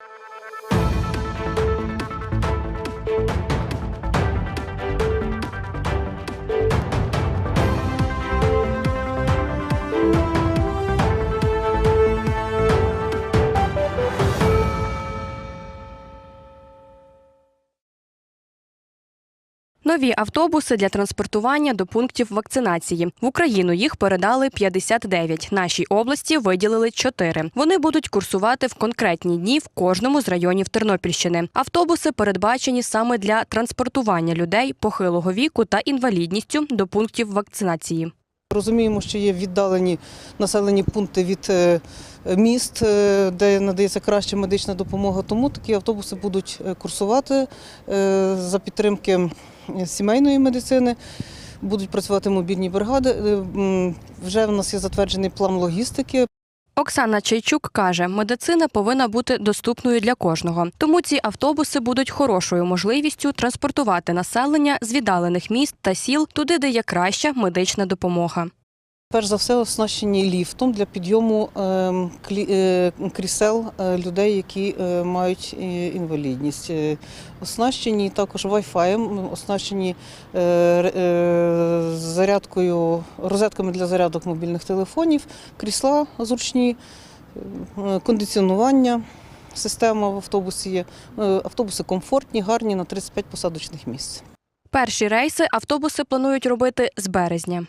Thank you. Нові автобуси для транспортування до пунктів вакцинації. В Україну їх передали 59. Нашій області виділили 4. Вони будуть курсувати в конкретні дні в кожному з районів Тернопільщини. Автобуси передбачені саме для транспортування людей похилого віку та інвалідністю до пунктів вакцинації. Розуміємо, що є віддалені населені пункти від е, міст, е, де надається краща медична допомога. Тому такі автобуси будуть е, курсувати за підтримки сімейної медицини. Будуть працювати мобільні бригади. Вже в нас є затверджений план логістики. Оксана Чайчук каже, медицина повинна бути доступною для кожного. Тому ці автобуси будуть хорошою можливістю транспортувати населення з віддалених міст та сіл туди, де є краща медична допомога. Перш за все, оснащені ліфтом для підйому е, клі- е, крісел е, людей, які е, мають інвалідність. Оснащені також Wi-Fi, оснащені зарядкою, розетками для зарядок мобільних телефонів, крісла зручні, кондиціонування. Система в автобусі є. Автобуси комфортні, гарні на 35 посадочних місць. Перші рейси автобуси планують робити з березня.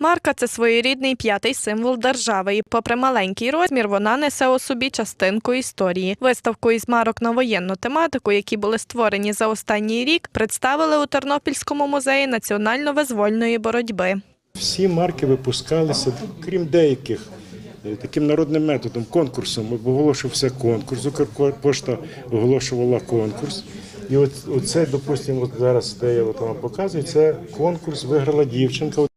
Марка це своєрідний п'ятий символ держави, і попри маленький розмір, вона несе у собі частинку історії. Виставку із марок на воєнну тематику, які були створені за останній рік, представили у Тернопільському музеї національно-визвольної боротьби. Всі марки випускалися, крім деяких, е, таким народним методом, конкурсом. Оголошувався конкурс. Укрпошта оголошувала конкурс. І от оце, допустимо, зараз, де я вам показую, це конкурс виграла дівчинка.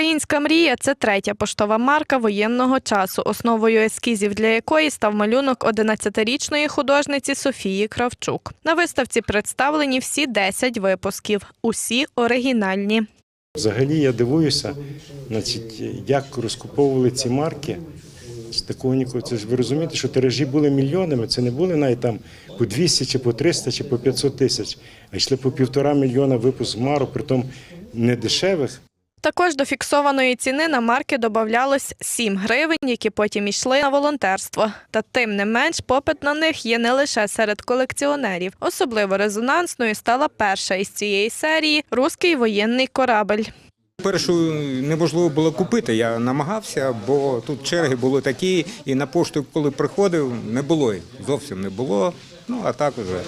Українська мрія це третя поштова марка воєнного часу, основою ескізів для якої став малюнок 11-річної художниці Софії Кравчук. На виставці представлені всі 10 випусків, усі оригінальні. Взагалі я дивуюся, значить, як розкуповували ці марки. З такого ніколи. Це ж ви розумієте, що тиражі були мільйонами. Це не були навіть там по 200 чи по 300 чи по 500 тисяч, а йшли по півтора мільйона випуск марок, притом не дешевих. Також до фіксованої ціни на марки додавалось 7 гривень, які потім йшли на волонтерство. Та тим не менш, попит на них є не лише серед колекціонерів. Особливо резонансною стала перша із цієї серії руський воєнний корабель. Першу неможливо було купити. Я намагався, бо тут черги були такі, і на пошту, коли приходив, не було зовсім не було. Ну а так уже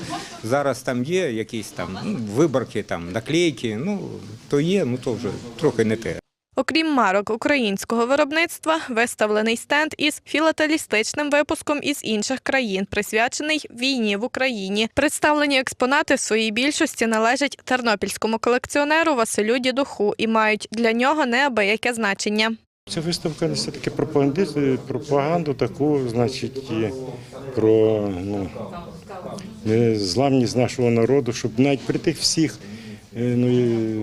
зараз там є якісь там ну, виборки, там наклейки. Ну то є, ну то вже трохи не те. Окрім марок українського виробництва, виставлений стенд із філателістичним випуском із інших країн, присвячений війні в Україні. Представлені експонати в своїй більшості належать тернопільському колекціонеру Василю Дідуху і мають для нього неабияке значення. Ця виставка несе таки пропаганду таку, значить, про ну, незламність нашого народу, щоб навіть при тих всіх е, ну,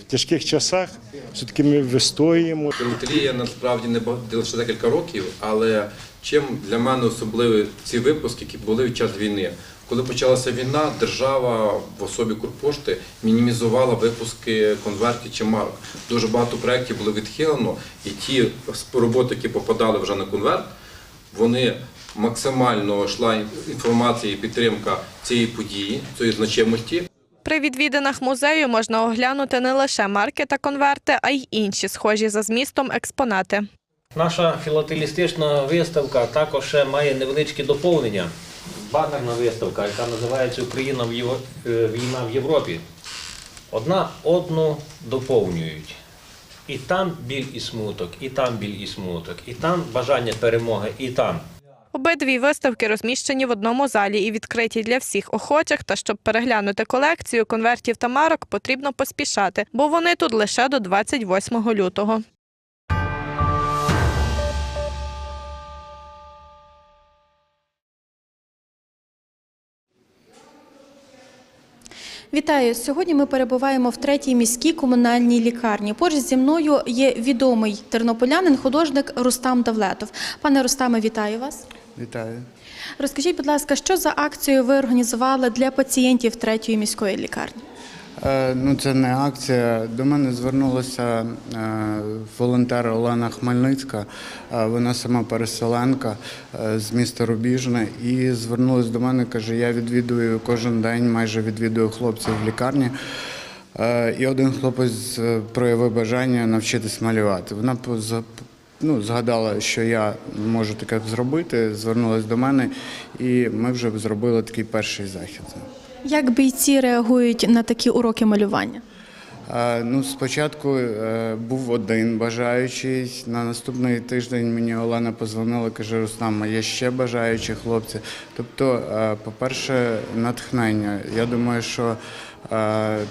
в тяжких часах все-таки ми вистоюємо. Дмитрій насправді не лише декілька років, але чим для мене особливі ці випуски, які були в час війни. Коли почалася війна, держава в особі Курпошти мінімізувала випуски конвертів чи марок. Дуже багато проєктів було відхилено, і ті роботи, які попадали вже на конверт, вони максимально йшла інформація і підтримка цієї події, цієї значимості. При відвідинах музею можна оглянути не лише марки та конверти, а й інші схожі за змістом експонати. Наша філателістична виставка також має невеличке доповнення. Банерна виставка, яка називається Україна в Євро- е, війна в Європі. Одна одну доповнюють. І там біль і смуток, і там біль і смуток, і там бажання перемоги, і там. Обидві виставки розміщені в одному залі і відкриті для всіх охочих. Та щоб переглянути колекцію конвертів та марок, потрібно поспішати, бо вони тут лише до 28 лютого. Вітаю! Сьогодні ми перебуваємо в третій міській комунальній лікарні. Поруч зі мною є відомий тернополянин, художник Рустам Давлетов. Пане Рустаме, вітаю вас. Вітаю. Розкажіть, будь ласка, що за акцію ви організували для пацієнтів третьої міської лікарні? Е, ну, це не акція. До мене звернулася е, волонтер Олена Хмельницька. Е, вона сама переселенка з міста Рубіжне. І звернулася до мене, каже: я відвідую кожен день, майже відвідую хлопців в лікарні. І один хлопець проявив бажання навчитись малювати. Вона ну, згадала, що я можу таке зробити, звернулася до мене, і ми вже зробили такий перший захід. Як бійці реагують на такі уроки малювання? Ну, спочатку е, був один бажаючий. На наступний тиждень мені Олена позвонила, каже, Рустам, є ще бажаючі хлопці. Тобто, е, по-перше, натхнення. Я думаю, що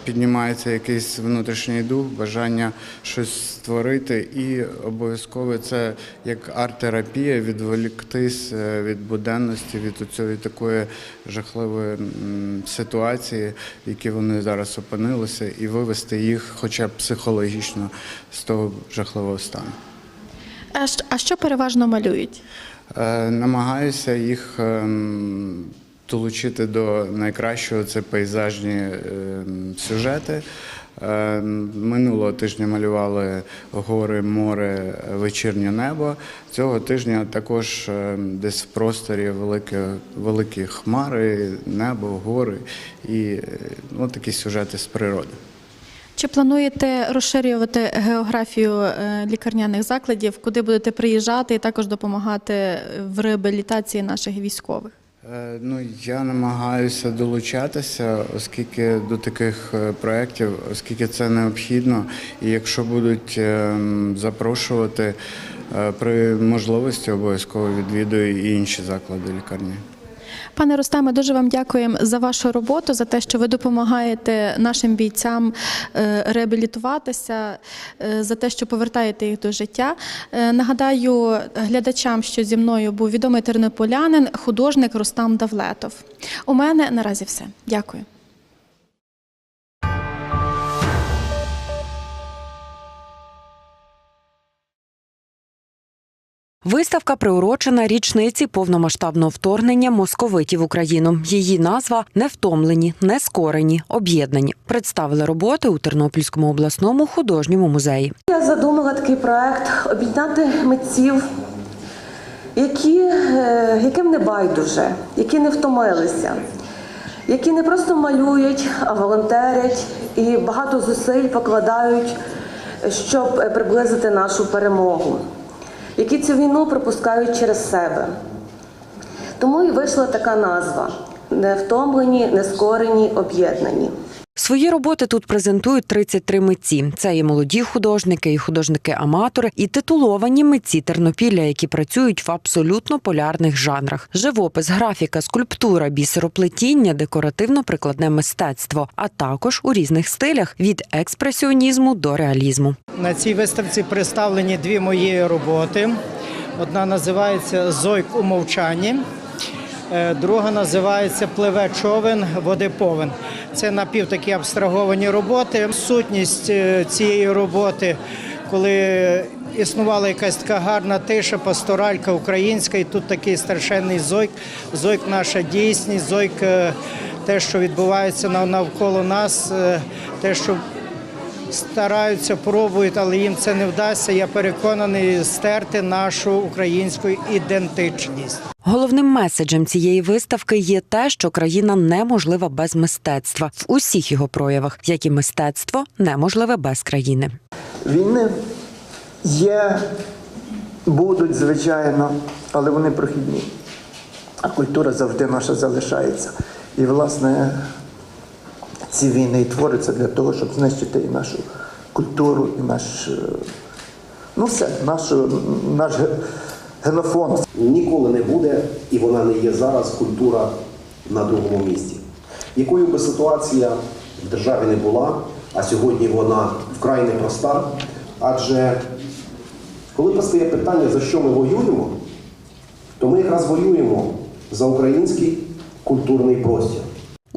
піднімається якийсь внутрішній дух, бажання щось створити, і обов'язково це як арт-терапія, відволіктись е, від буденності, від цієї такої жахливої ситуації, в якій вони зараз опинилися, і вивести їх хоча б психологічно з того жахливого стану. А А що переважно малюють? Е, Намагаюся їх ем, долучити до найкращого це пейзажні ем, сюжети. Е, Минулого тижня малювали гори, море, вечірнє небо. Цього тижня також ем, десь в просторі великі, великі хмари, небо, гори і е, ну, такі сюжети з природи. Чи плануєте розширювати географію е, лікарняних закладів, куди будете приїжджати і також допомагати в реабілітації наших військових? Е, Ну, я намагаюся долучатися, оскільки до таких е, проєктів, оскільки це необхідно. І якщо будуть ем, запрошувати е, при можливості, обов'язково відвідую і інші заклади лікарні. Пане Рустаме, дуже вам дякуємо за вашу роботу, за те, що ви допомагаєте нашим бійцям е, реабілітуватися, е, за те, що повертаєте їх до життя. Е, Нагадаю глядачам, що зі мною був відомий тернополянин, художник Рустам Давлетов. У мене наразі все. Дякую. Виставка приурочена річниці повномасштабного вторгнення московитів в Україну. Її назва невтомлені, нескорені, об'єднані. Представили роботи у Тернопільському обласному художньому музеї. Я задумала такий проект об'єднати митців, які, е, яким не байдуже, які не втомилися, які не просто малюють, а волонтерять і багато зусиль покладають, щоб е, приблизити нашу перемогу, які цю війну пропускають через себе. Тому і вийшла така назва: невтомлені, нескорені, об'єднані. Свої роботи тут презентують 33 митці. Це і молоді художники, і художники-аматори, і титуловані митці Тернопілля, які працюють в абсолютно полярних жанрах: живопис, графіка, скульптура, бісероплетіння, декоративно-прикладне мистецтво, а також у різних стилях від експресіонізму до реалізму. На цій виставці представлені дві мої роботи. Одна називається Зойк у мовчанні, друга називається Пливе човен, води повен. Це напів такі абстраговані роботи. Сутність е, цієї роботи, коли існувала якась така гарна тиша, пасторалька українська, і тут такий страшенний зойк. Зойк наша дійсність, зойк е, те, що відбувається навколо нас, е, те, що стараються, пробують, але їм це не вдасться. Я переконаний стерти нашу українську ідентичність. Головним меседжем цієї виставки є те, що країна неможлива без мистецтва в усіх його проявах, як і мистецтво неможливе без країни. Війни є, будуть, звичайно, але вони прохідні. А культура завжди наша залишається. І, власне, ці війни і творяться для того, щоб знищити і нашу культуру, і наш, е, ну все, наш ге- генофонд. Ніколи не буде, і вона не є зараз культура на другому місці. Якою би ситуація в державі не була, а сьогодні вона вкрай непроста, адже коли постає питання, за що ми воюємо, то ми якраз воюємо за український культурний простір.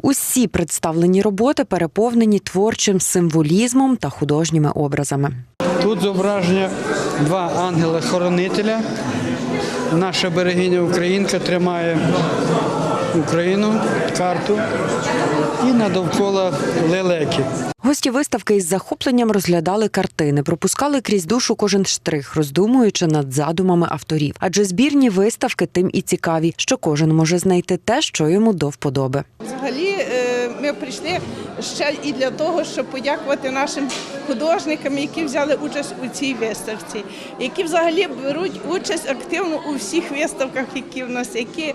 Усі представлені роботи переповнені творчим символізмом та художніми образами. Тут зображення два ангела-хоронителя. Наша берегиня Українка тримає Україну, карту і надовкола лелеки. Гості виставки із захопленням розглядали картини, пропускали крізь душу кожен штрих, роздумуючи над задумами авторів. Адже збірні виставки тим і цікаві, що кожен може знайти те, що йому до вподоби. Взагалі ми прийшли ще і для того, щоб подякувати нашим художникам, які взяли участь у цій виставці, які взагалі беруть участь активно у всіх виставках, які в нас, які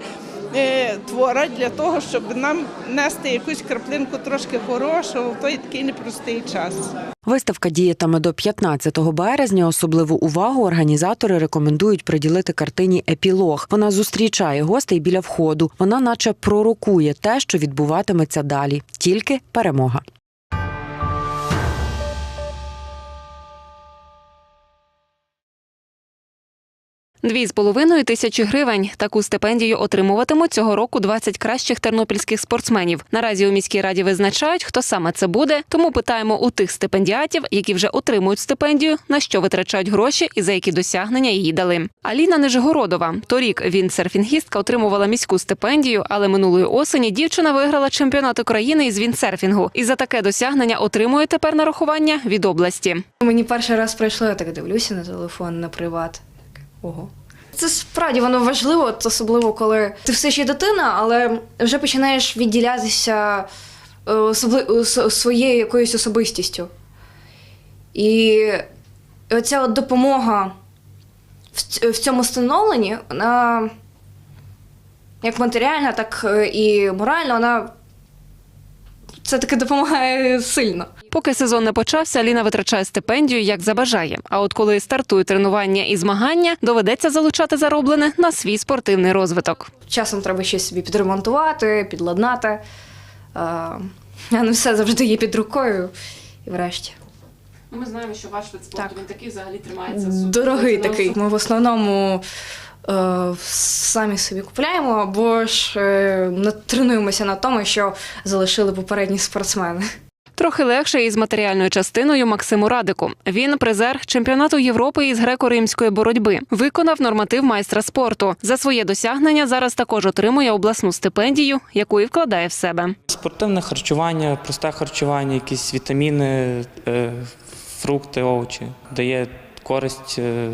е, творять для того, щоб нам нести якусь краплинку трошки хорошого в той такий непростий час. Виставка діятиме до 15 березня. Особливу увагу організатори рекомендують приділити картині епілог. Вона зустрічає гостей біля входу. Вона, наче, пророкує те, що відбуватиметься далі. Тільки перемога. Дві з половиною тисячі гривень. Таку стипендію отримуватимуть цього року 20 кращих тернопільських спортсменів. Наразі у міській раді визначають, хто саме це буде. Тому питаємо у тих стипендіатів, які вже отримують стипендію, на що витрачають гроші і за які досягнення її дали. Аліна Нижегородова. Торік він серфінгістка отримувала міську стипендію, але минулої осені дівчина виграла чемпіонат України із віндсерфінгу. І за таке досягнення отримує тепер нарахування від області. Мені перший раз прийшло, я так дивлюся на телефон, на приват. Ого. Це справді воно важливо, особливо коли ти все ще дитина, але вже починаєш відділятися е, особли- своєю якоюсь особистістю. І оця от допомога в цьому становленні, вона як матеріальна, так е, і моральна, вона це таки допомагає сильно. Поки сезон не почався, Аліна витрачає стипендію як забажає. А от коли стартують тренування і змагання, доведеться залучати зароблене на свій спортивний розвиток. Часом треба щось собі підремонтувати, підладнати. А не все завжди є під рукою. І врешті. Ми знаємо, що ваш вид спорту, він такий взагалі тримається Дорогий такий. Ми в основному самі собі купляємо, або ж е, тренуємося на тому, що залишили попередні спортсмени. Трохи легше із матеріальною частиною Максиму Радику. Він призер чемпіонату Європи із греко-римської боротьби. Виконав норматив майстра спорту. За своє досягнення зараз також отримує обласну стипендію, яку і вкладає в себе. Спортивне харчування, просте харчування, якісь вітаміни, е, фрукти, овочі. Дає користь, е,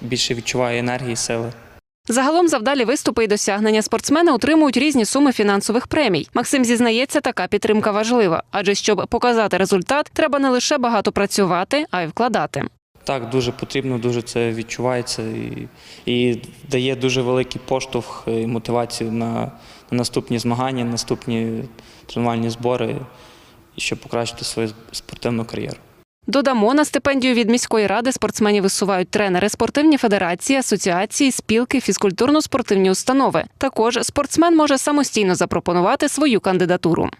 більше відчуває енергії, сили. Загалом завдалі виступи і досягнення спортсмени отримують різні суми фінансових премій. Максим зізнається, така підтримка важлива, адже щоб показати результат, треба не лише багато працювати, а й вкладати. Так, дуже потрібно, дуже це відчувається і, і дає дуже великий поштовх і мотивацію на, на наступні змагання, наступні тренувальні збори, щоб покращити свою спортивну кар'єру. Додамо на стипендію від міської ради спортсменів висувають тренери, спортивні федерації, асоціації, спілки, фізкультурно-спортивні установи. Також спортсмен може самостійно запропонувати свою кандидатуру.